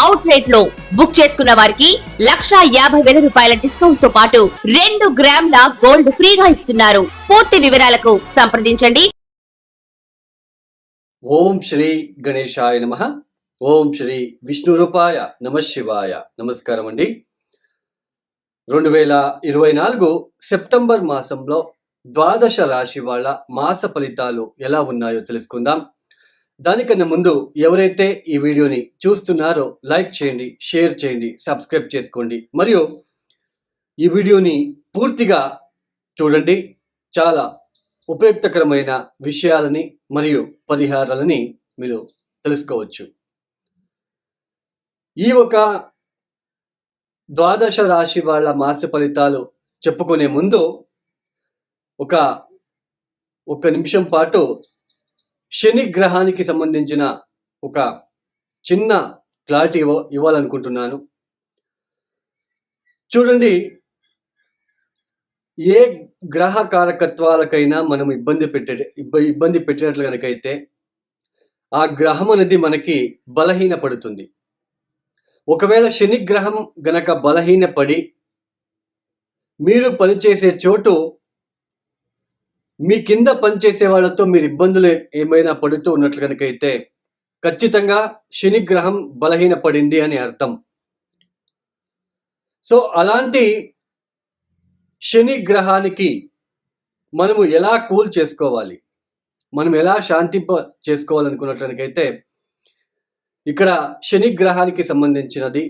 Out రేట్లో book చేసుకున్న వారికి లక్షా యాభై వేల రూపాయల డిస్కౌంట్తో పాటు రెండు గ్రాముల గోల్డ్ ఫ్రీగా ఇస్తున్నారు. పూర్తి వివరాలకు సంప్రదించండి. ఓం శ్రీ గణేశాయ నమ. ఓం శ్రీ విష్ణు రూపాయ నమ శివాయ. నమస్కారం అండి. రెండు వేల ఇరవై నాలుగు సెప్టెంబర్ మాసంలో ద్వాదశ రాశి వాళ్ళ మాస ఫలితాలు ఎలా ఉన్నాయో తెలుసుకుందాం. దానికన్నా ముందు ఎవరైతే ఈ వీడియోని చూస్తున్నారో లైక్ చేయండి షేర్ చేయండి సబ్స్క్రైబ్ చేసుకోండి. మరియు ఈ వీడియోని పూర్తిగా చూడండి. చాలా ఉపయుక్తకరమైన విషయాలని మరియు పరిహారాలని మీరు తెలుసుకోవచ్చు. ఈ ఒక ద్వాదశ రాశి వాళ్ళ మాస ఫలితాలు చెప్పుకునే ముందు ఒక ఒక నిమిషం పాటు శని గ్రహానికి సంబంధించిన ఒక చిన్న క్లారిటీ ఇవ్వ ఇవ్వాలనుకుంటున్నాను. చూడండి ఏ గ్రహ కారకత్వాలకైనా మనం ఇబ్బంది పెట్టే ఇబ్బంది పెట్టినట్లు కనుకైతే ఆ గ్రహం అనేది మనకి బలహీనపడుతుంది. ఒకవేళ శని గ్రహం గనక బలహీనపడి మీరు పనిచేసే చోటు మీ కింద పనిచేసే వాళ్ళతో మీరు ఇబ్బందులు ఏమైనా పడుతూ ఉన్నట్లు కనుకైతే ఖచ్చితంగా శని గ్రహం బలహీనపడింది అని అర్థం. సో అలాంటి శని గ్రహానికి మనము ఎలా కూల్ చేసుకోవాలి? మనం ఎలా శాంతింప చేసుకోవాలనుకున్నట్లయితే ఇక్కడ శని గ్రహానికి సంబంధించినది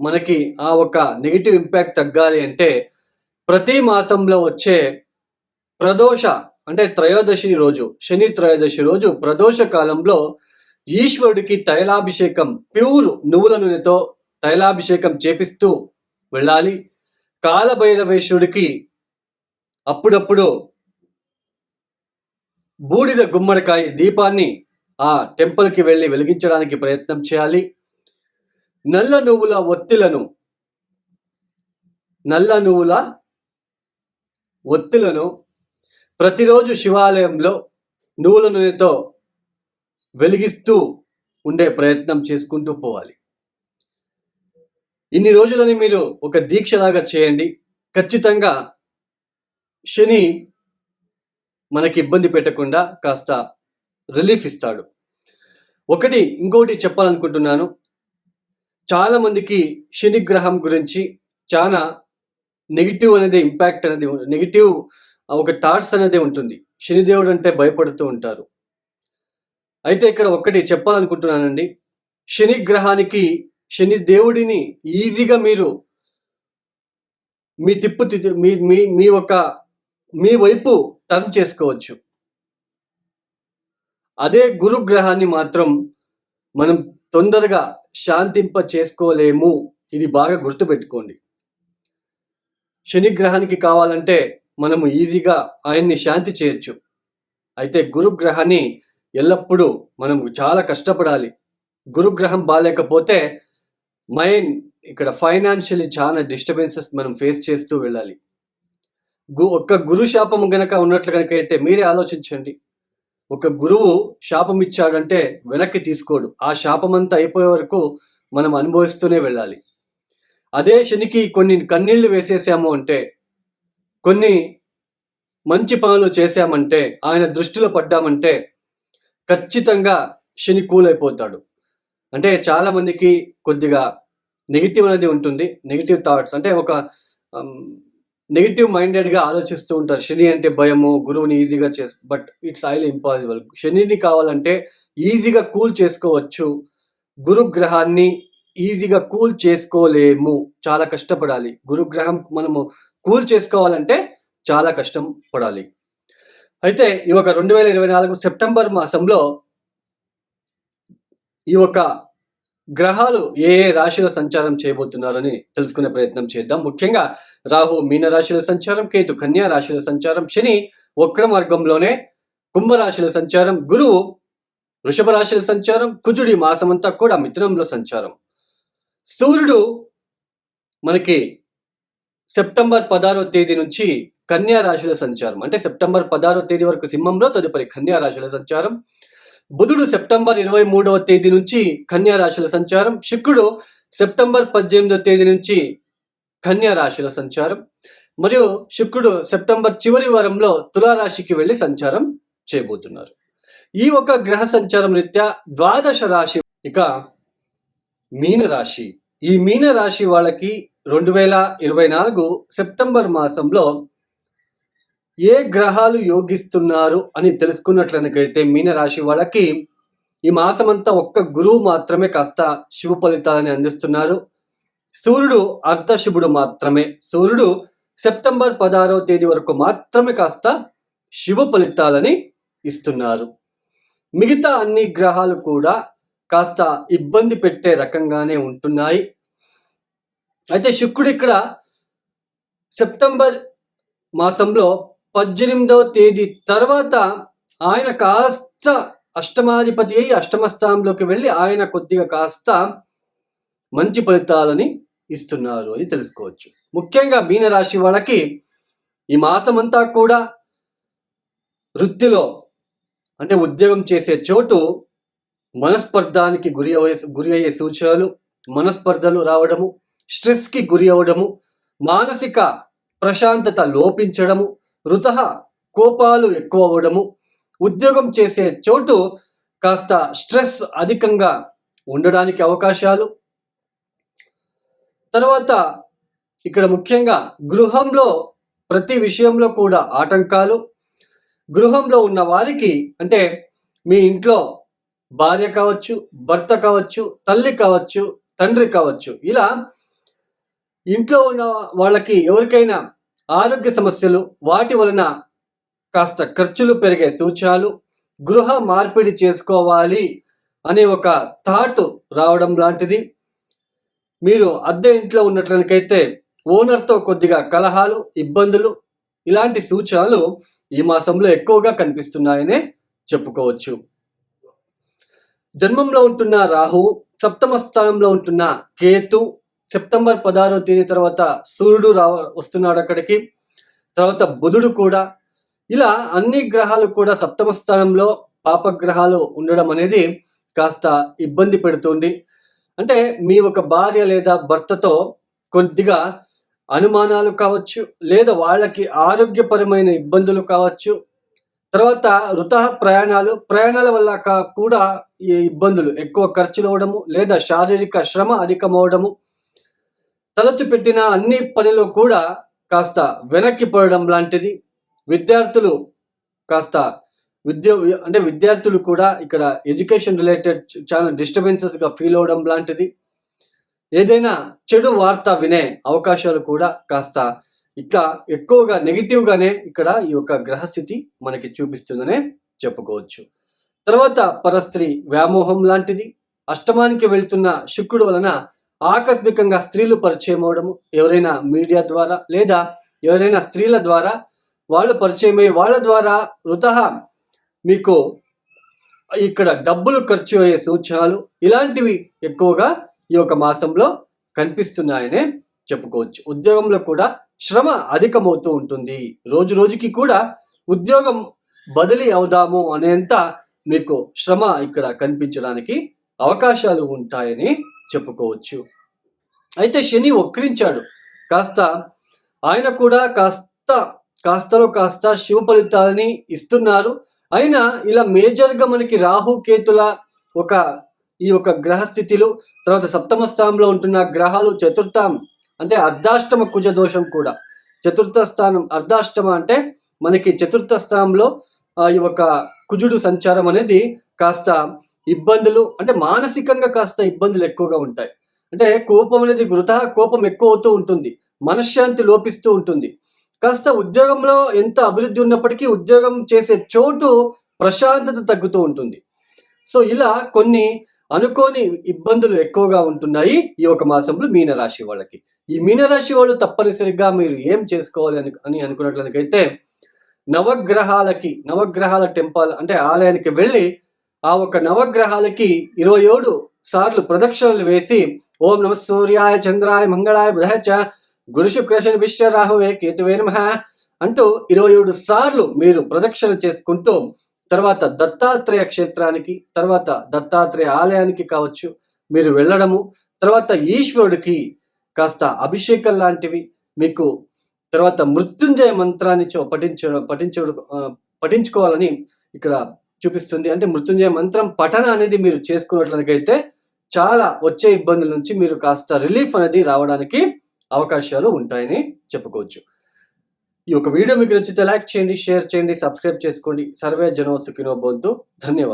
మనకి ఆ ఒక నెగిటివ్ ఇంపాక్ట్ తగ్గాలి అంటే ప్రతి మాసంలో వచ్చే ప్రదోష అంటే త్రయోదశి రోజు శని త్రయోదశి రోజు ప్రదోష కాలంలో ఈశ్వరుడికి తైలాభిషేకం ప్యూర్ నువ్వుల నూనెతో తైలాభిషేకం చేపిస్తూ వెళ్ళాలి. కాలభైరవేశ్వరుడికి అప్పుడప్పుడు బూడిద గుమ్మడికాయ దీపాన్ని ఆ టెంపుల్కి వెళ్ళి వెలిగించడానికి ప్రయత్నం చేయాలి. నల్ల నువ్వుల ఒత్తిలను నల్ల నువ్వుల ఒత్తులను ప్రతిరోజు శివాలయంలో నువ్వుల నూనెతో వెలిగిస్తూ ఉండే ప్రయత్నం చేసుకుంటూ పోవాలి. ఇన్ని రోజులని మీరు ఒక దీక్షలాగా చేయండి. ఖచ్చితంగా శని మనకి ఇబ్బంది పెట్టకుండా కాస్త రిలీఫ్ ఇస్తాడు. ఒకటి ఇంకోటి చెప్పాలనుకుంటున్నాను. చాలామందికి శని గ్రహం గురించి చాలా నెగిటివ్ అనేది ఇంపాక్ట్ అనేది నెగిటివ్ ఒక టార్స్ అనేది ఉంటుంది. శనిదేవుడు అంటే భయపడుతూ ఉంటారు. అయితే ఇక్కడ ఒక్కటి చెప్పాలనుకుంటున్నానండి. శని గ్రహానికి శని దేవుడిని ఈజీగా మీరు మీ తిప్పు మీ మీ మీ ఒక మీ వైపు టర్న్ చేసుకోవచ్చు. అదే గురు గ్రహాన్ని మాత్రం మనం తొందరగా శాంతింప చేసుకోలేము. ఇది బాగా గుర్తుపెట్టుకోండి. శని గ్రహానికి కావాలంటే మనము ఈజీగా ఆయన్ని శాంతి చేయొచ్చు. అయితే గురుగ్రహాన్ని ఎల్లప్పుడూ మనం చాలా కష్టపడాలి. గురుగ్రహం బాగాలేకపోతే మైండ్ ఇక్కడ ఫైనాన్షియల్లీ చాలా డిస్టర్బెన్సెస్ మనం ఫేస్ చేస్తూ వెళ్ళాలి. గు ఒక్క గురు శాపం గనక ఉన్నట్లు కనుక అయితే మీరే ఆలోచించండి. ఒక గురువు శాపం ఇచ్చాడంటే వెనక్కి తీసుకోడు. ఆ శాపం అంతా అయిపోయే వరకు మనం అనుభవిస్తూనే వెళ్ళాలి. అదే శనికి కొన్ని కన్నీళ్ళు వేసేసాము అంటే కొన్ని మంచి పనులు చేశామంటే ఆయన దృష్టిలో పడ్డామంటే ఖచ్చితంగా శని కూల్ అయిపోతాడు అంటే చాలామందికి కొద్దిగా నెగిటివ్ అనేది ఉంటుంది. నెగిటివ్ థాట్స్ అంటే ఒక నెగిటివ్ మైండెడ్గా ఆలోచిస్తూ ఉంటారు. శని అంటే భయము గురువుని ఈజీగా చేసు బట్ ఇట్స్ ఐల్ ఇంపాసిబుల్. శనిని కావాలంటే ఈజీగా కూల్ చేసుకోవచ్చు. గురుగ్రహాన్ని ఈజీగా కూల్ చేసుకోలేము. చాలా కష్టపడాలి. గురుగ్రహం మనము కూల్ చేసుకోవాలంటే చాలా కష్టం పడాలి. అయితే ఈ ఒక రెండు వేల ఇరవై నాలుగు సెప్టెంబర్ మాసంలో ఈ యొక్క గ్రహాలు ఏ ఏ రాశిలో సంచారం చేయబోతున్నారని తెలుసుకునే ప్రయత్నం చేద్దాం. ముఖ్యంగా రాహు మీన రాశిలో సంచారం కేతు కన్యా రాశిలో సంచారం శని వక్ర మార్గంలోనే కుంభరాశిలో సంచారం గురువు వృషభ రాశిలో సంచారం కుజుడి మాసమంతా కూడా మిథునంలో సంచారం. సూర్యుడు మనకి సెప్టెంబర్ పదహారో తేదీ నుంచి కన్యా రాశుల సంచారం. అంటే సెప్టెంబర్ పదహారో తేదీ వరకు సింహంలో తదుపరి కన్యా రాశుల సంచారం. బుధుడు సెప్టెంబర్ ఇరవై మూడవ తేదీ నుంచి కన్యా రాశుల సంచారం. శుక్రుడు సెప్టెంబర్ పద్దెనిమిదవ తేదీ నుంచి కన్యా రాశుల సంచారం. మరియు శుక్రుడు సెప్టెంబర్ చివరి వారంలో తులారాశికి వెళ్ళి సంచారం చేయబోతున్నారు. ఈ ఒక గ్రహ సంచారం రీత్యా ద్వాదశ రాశి ఇక మీన రాశి ఈ మీన రాశి వాళ్ళకి రెండు వేల ఇరవై నాలుగు సెప్టెంబర్ మాసంలో ఏ గ్రహాలు యోగిస్తున్నారు అని తెలుసుకున్నట్లనకైతే మీనరాశి వాళ్ళకి ఈ మాసమంతా ఒక్క గురువు మాత్రమే కాస్త శుభ ఫలితాలని అందిస్తున్నారు. సూర్యుడు అర్ధశుభుడు మాత్రమే. సూర్యుడు సెప్టెంబర్ పదహారవ తేదీ వరకు మాత్రమే కాస్త శుభ ఫలితాలని ఇస్తున్నారు. మిగతా అన్ని గ్రహాలు కూడా కాస్త ఇబ్బంది పెట్టే రకంగానే ఉంటున్నాయి. అయితే శుక్రుడు ఇక్కడ సెప్టెంబర్ మాసంలో పద్దెనిమిదవ తేదీ తర్వాత ఆయన కాస్త అష్టమాధిపతి అయి అష్టమ స్థానంలోకి వెళ్ళి ఆయన కొద్దిగా కాస్త మంచి ఫలితాలని ఇస్తున్నారు అని తెలుసుకోవచ్చు. ముఖ్యంగా మీనరాశి వాళ్ళకి ఈ మాసం అంతా కూడా వృత్తిలో అంటే ఉద్యోగం చేసే చోటు మనస్పర్ధానికి గురి అయ్యే గురి అయ్యే సూచనలు మనస్పర్ధలు రావడము స్ట్రెస్కి గురి అవ్వడము మానసిక ప్రశాంతత లోపించడము వృత కోపాలు ఎక్కువ అవ్వడము ఉద్యోగం చేసే చోటు కాస్త స్ట్రెస్ అధికంగా ఉండడానికి అవకాశాలు. తర్వాత ఇక్కడ ముఖ్యంగా గృహంలో ప్రతి విషయంలో కూడా ఆటంకాలు. గృహంలో ఉన్న వారికి అంటే మీ ఇంట్లో భార్య కావచ్చు భర్త కావచ్చు తల్లి కావచ్చు తండ్రి కావచ్చు ఇలా ఇంట్లో ఉన్న వాళ్ళకి ఎవరికైనా ఆరోగ్య సమస్యలు వాటి వలన కాస్త ఖర్చులు పెరిగే సూచనలు గృహ మార్పిడి చేసుకోవాలి అనే ఒక థాట్ రావడం లాంటిది. మీరు అద్దె ఇంట్లో ఉన్నట్లయితే ఓనర్తో కొద్దిగా కలహాలు ఇబ్బందులు ఇలాంటి సూచనలు ఈ మాసంలో ఎక్కువగా కనిపిస్తున్నాయనే చెప్పుకోవచ్చు. జన్మంలో ఉంటున్న రాహు సప్తమ స్థానంలో ఉంటున్న కేతు సెప్టెంబర్ పదహారో తేదీ తర్వాత సూర్యుడు రా వస్తున్నాడు అక్కడికి. తర్వాత బుధుడు కూడా. ఇలా అన్ని గ్రహాలు కూడా సప్తమ స్థానంలో పాపగ్రహాలు ఉండడం అనేది కాస్త ఇబ్బంది పెడుతుంది. అంటే మీ ఒక భార్య లేదా భర్తతో కొద్దిగా అనుమానాలు కావచ్చు లేదా వాళ్ళకి ఆరోగ్యపరమైన ఇబ్బందులు కావచ్చు. తర్వాత వృత ప్రయాణాలు ప్రయాణాల వల్ల కూడా ఈ ఇబ్బందులు ఎక్కువ ఖర్చులు అవ్వడము లేదా శారీరక శ్రమ అధికమవడము తలచి పెట్టిన అన్ని పనిలో కూడా కాస్త వెనక్కి పడడం లాంటిది. విద్యార్థులు కాస్త విద్య అంటే విద్యార్థులు కూడా ఇక్కడ ఎడ్యుకేషన్ రిలేటెడ్ చాలా డిస్టర్బెన్సెస్గా ఫీల్ అవడం లాంటిది. ఏదైనా చెడు వార్త వినే అవకాశాలు కూడా కాస్త ఇట్లా ఎక్కువగా నెగిటివ్గానే ఇక్కడ ఈ యొక్క గ్రహస్థితి మనకి చూపిస్తుందనే చెప్పుకోవచ్చు. తర్వాత పరస్త్రీ వ్యామోహం లాంటిది. అష్టమానికి వెళ్తున్న శుక్రుడు వలన ఆకస్మికంగా స్త్రీలు పరిచయం అవడము ఎవరైనా మీడియా ద్వారా లేదా ఎవరైనా స్త్రీల ద్వారా వాళ్ళు పరిచయం అయ్యి వాళ్ళ ద్వారా వృత మీకు ఇక్కడ డబ్బులు ఖర్చు అయ్యే సూచనలు ఇలాంటివి ఎక్కువగా ఈ యొక్క మాసంలో కనిపిస్తున్నాయనే చెప్పుకోవచ్చు. ఉద్యోగంలో కూడా శ్రమ అధికమవుతూ ఉంటుంది. రోజు రోజుకి కూడా ఉద్యోగం బదిలీ అవుదాము అనేంత మీకు శ్రమ ఇక్కడ కనిపించడానికి అవకాశాలు ఉంటాయని చెప్పుకోవచ్చు. అయితే శని వక్రించాడు. కాస్త ఆయన కూడా కాస్త కాస్తలో కాస్త శివ ఫలితాలని ఇస్తున్నారు. అయినా ఇలా మేజర్గా మనకి రాహు కేతుల ఒక ఈ యొక్క గ్రహ స్థితిలు తర్వాత సప్తమ స్థానంలో ఉంటున్న గ్రహాలు చతుర్థం అంటే అర్ధాష్టమ కుజ దోషం కూడా. చతుర్థ స్థానం అర్ధాష్టమ అంటే మనకి చతుర్థ స్థానంలో ఈ యొక్క కుజుడు సంచారం అనేది కాస్త ఇబ్బందులు అంటే మానసికంగా కాస్త ఇబ్బందులు ఎక్కువగా ఉంటాయి. అంటే కోపం అనేది వృధా కోపం ఎక్కువ అవుతూ ఉంటుంది. మనశ్శాంతి లోపిస్తూ ఉంటుంది. కాస్త ఉద్యోగంలో ఎంత అభివృద్ధి ఉన్నప్పటికీ ఉద్యోగం చేసే చోటు ప్రశాంతత తగ్గుతూ ఉంటుంది. సో ఇలా కొన్ని అనుకోని ఇబ్బందులు ఎక్కువగా ఉంటున్నాయి ఈ ఒక మాసంలో మీనరాశి వాళ్ళకి. ఈ మీనరాశి వాళ్ళు తప్పనిసరిగా మీరు ఏం చేసుకోవాలి అని అని అనుకున్నట్లయితే నవగ్రహాలకి నవగ్రహాల టెంపల్ అంటే ఆలయానికి వెళ్ళి ఆ ఒక నవగ్రహాలకి ఇరవై ఏడు సార్లు ప్రదక్షిణలు వేసి ఓం నమ సూర్యాయ చంద్రాయ మంగళాయ బుధాయ చ గురు శుక్రశని విశ్వ రాహువే కేతువే నమ అంటూ ఇరవై ఏడు సార్లు మీరు ప్రదక్షిణ చేసుకుంటూ తర్వాత దత్తాత్రేయ క్షేత్రానికి తర్వాత దత్తాత్రేయ ఆలయానికి కావచ్చు మీరు వెళ్ళడము తర్వాత ఈశ్వరుడికి కాస్త అభిషేకం లాంటివి మీకు తర్వాత మృత్యుంజయ మంత్రాన్ని పఠించ పఠించ పఠించుకోవాలని ఇక్కడ చూపిస్తుంది. అంటే మృత్యుంజయ మంత్రం పఠన అనేది మీరు చేసుకున్నట్లయితే చాలా వచ్చే ఇబ్బందుల నుంచి మీరు కాస్త రిలీఫ్ అనేది రావడానికి అవకాశాలు ఉంటాయని చెప్పుకోవచ్చు. ఈ యొక్క వీడియో మీకు నచ్చితే లైక్ చేయండి షేర్ చేయండి సబ్స్క్రైబ్ చేసుకోండి. సర్వే జనో సుఖినో బొద్దు. ధన్యవాదాలు.